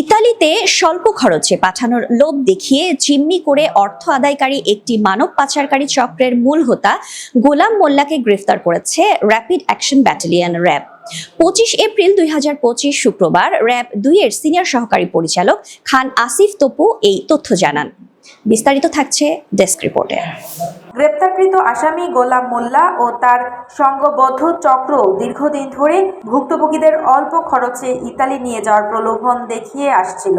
ইতালিতে স্বল্প খরচে পাঠানোর লোভ দেখিয়ে জিম্মি করে অর্থ আদায়কারী একটি মানব পাচারকারী চক্রের মূল হোতা গোলাম মোল্লাকে গ্রেফতার করেছে র্যাপিড অ্যাকশন ব্যাটালিয়ন র্যাব। পঁচিশ এপ্রিল দুই হাজার পঁচিশ শুক্রবার র্যাব দুইয়ের সিনিয়র সহকারী পরিচালক খান আসিফ তপু এই তথ্য জানান। বিস্তারিত থাকছে ডেস্ক রিপোর্টে। গ্রেপ্তারকৃত আসামি গোলাম মোল্লা ও তার সঙ্গবদ্ধ চক্র দীর্ঘদিন ধরে ভুক্তভোগীদের অল্প খরচে ইতালি নিয়ে যাওয়ার প্রলোভন দেখিয়ে আসছিল।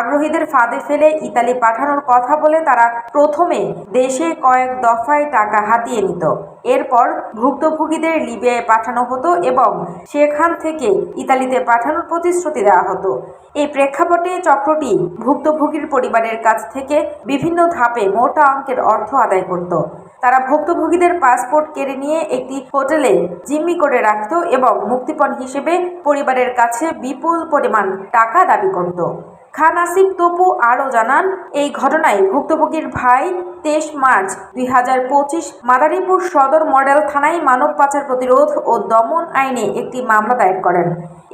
আগ্রহীদের ফাঁদে ফেলে ইতালি পাঠানোর কথা বলে তারা প্রথমে দেশে কয়েক দফায় টাকা হাতিয়ে নিত। এরপর ভুক্তভোগীদের লিবিয়ায় পাঠানো হতো এবং সেখান থেকে ইতালিতে পাঠানোর প্রতিশ্রুতি দেওয়া হতো। এই প্রেক্ষাপটে চক্রটি ভুক্তভোগীর পরিবারের কাছ থেকে বিভিন্ন ধাপে মোটা অঙ্কের অর্থ আদায় করত। তারা ভুক্তভোগীদের পাসপোর্ট কেড়ে নিয়ে একটি হোটেলে জিম্মি করে রাখত এবং মুক্তিপণ হিসেবে পরিবারের কাছে বিপুল পরিমাণ টাকা দাবি করত। খান আসিফ তপু আরও জানান, এই ঘটনায় ভুক্তভোগীর ভাই তেইশ মার্চ দুই হাজার পঁচিশ মাদারীপুর সদর মডেল থানায় মানব পাচার প্রতিরোধ ও দমন আইনে একটি মামলা দায়ের করেন।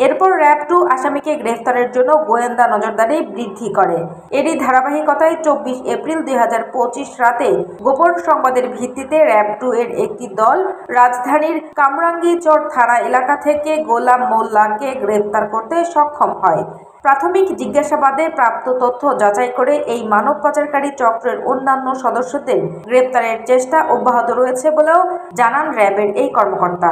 এরপর র্যাব টু আসামিকে গ্রেফতারের জন্য গোয়েন্দা নজরদারি বৃদ্ধি করে। এরই ধারাবাহিকতায় চব্বিশ এপ্রিল দুই হাজার পঁচিশ রাতে গোপন সংবাদের ভিত্তিতে র্যাব টু এর একটি দল রাজধানীর কামরাঙ্গীচর থানা এলাকা থেকে গোলাম মোল্লাকে গ্রেফতার করতে সক্ষম হয়। প্রাথমিক জিজ্ঞাসাবাদে প্রাপ্ত তথ্য যাচাই করে এই মানব পাচারকারী চক্রের অন্যান্য সদস্যদের গ্রেপ্তারের চেষ্টা অব্যাহত রয়েছে বলেও জানান র্যাবের এই কর্মকর্তা।